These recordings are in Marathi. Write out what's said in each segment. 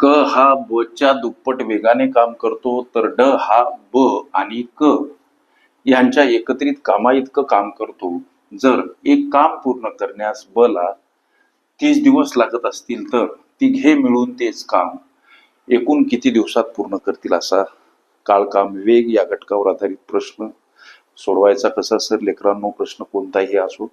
क हा ब च्या दुप्पट वेगाने काम करतो तर ड हा ब आणि क यांच्या एकत्रित कामाइतकं काम करतो. जर एक काम पूर्ण करण्यास ब ला तीस दिवस लागत असतील तर तिघे मिळून तेच काम. एकूण किती दिवसात पूर्ण करतील असा काळकाम वेग या घटकावर आधारित प्रश्न सोडवायचा कसा सर? लेकरांनो प्रश्न कोणताही असो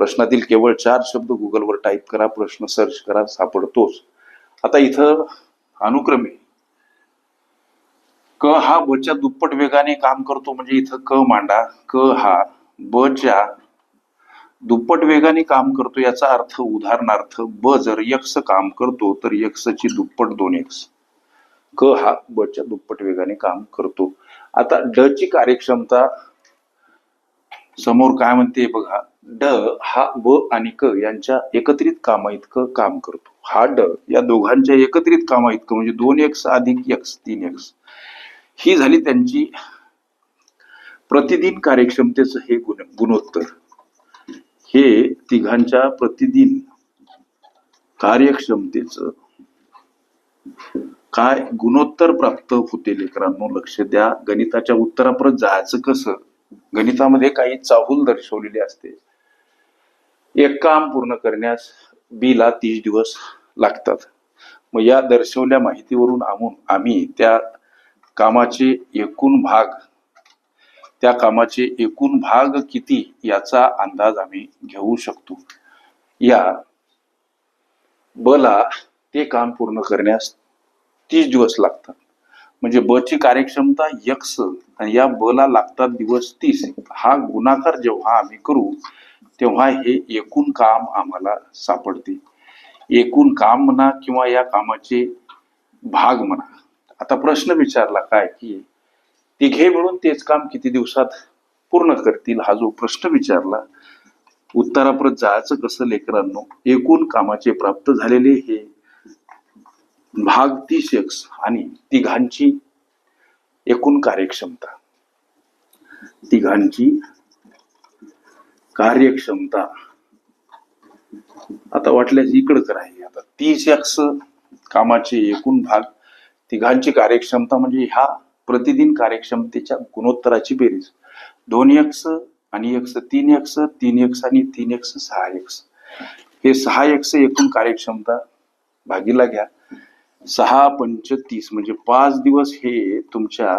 प्रश्नातील केवळ चार शब्द गुगलवर टाईप करा प्रश्न सर्च करा सापडतोच. आता इथं अनुक्रमे. क हा बच्या दुप्पट वेगाने काम करतो म्हणजे इथं क मांडा. क हा बच्या दुप्पट वेगाने काम करतो याचा अर्थ उदाहरणार्थ ब जर यक्स काम करतो तर यक्सची दुप्पट दोन एक्स क हा बच्या दुप्पट वेगाने काम करतो. आता ड ची कार्यक्षमता समोर काय म्हणते बघा. ड हा ब आणि क यांच्या एकत्रित कामा इतकं काम करतो. हा ड या दोघांच्या एकत्रित कामा इतकं म्हणजे दोन एक्स अधिक एक्स तीन एक्स. ही झाली त्यांची प्रतिदिन कार्यक्षमतेचं हे गुण गुणोत्तर. हे तिघांच्या प्रतिदिन कार्यक्षमतेचं काय गुणोत्तर प्राप्त होते लेकरांनो लक्ष द्या. गणिताच्या उत्तरापर्यंत जायचं कसं? गणितामध्ये काही चाहूल दर्शवलेली असते. एक काम पूर्ण करण्यास बी ला तीस दिवस लागतात. मग या दर्शवल्या माहितीवरून आम्ही आम्ही त्या कामाचे एकूण भाग त्या कामाचे एकूण भाग किती याचा अंदाज आम्ही घेऊ शकतो. या बला ते काम पूर्ण करण्यास तीस दिवस लागतात. म्हणजे ब ची कार्यक्षमता यक्स आणि या बला लागतात दिवस तीस. हा गुणाकार जेव्हा आम्ही करू तेव्हा हे एकूण काम आम्हाला सापडते. एकूण काम म्हणा किंवा या कामाचे भाग म्हणा. आता प्रश्न विचारला काय की तिघे मिळून तेच काम किती दिवसात पूर्ण करतील हा जो प्रश्न विचारला उत्तरापर्यंत जायचं कसं लेकरांनो? एकूण कामाचे प्राप्त झालेले हे भाग तीस एक्स आणि तिघांची एकूण कार्यक्षमता. तिघांची कार्यक्षमता. आता वाटल्यास इकडं राहील आता तीस एक्स कामाचे एकूण भाग तिघांची कार्यक्षमता म्हणजे ह्या प्रतिदिन कार्यक्षमतेच्या गुणोत्तराची बेरीज. दोन एक्स आणि एक्स तीन एक्स तीन एक्स आणि तीन एक्स सहा एक्स हे सहा एक्स एकूण कार्यक्षमता भागीला घ्या. सहा पंच तीस म्हणजे पाच दिवस हे तुमच्या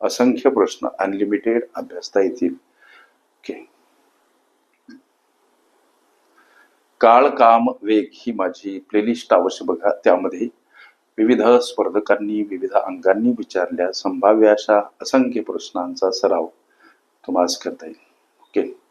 असंख्य प्रश्न अनलिमिटेड अभ्यासता येतील. ओके काळ काम वेग ही माझी प्लेलिस्ट अवश्य बघा. त्यामध्ये विविध स्पर्धकांनी विविध अंगांनी विचारल्या संभाव्य अशा असंख्य प्रश्नांचा सराव तुम्हाला करता येईल. ओके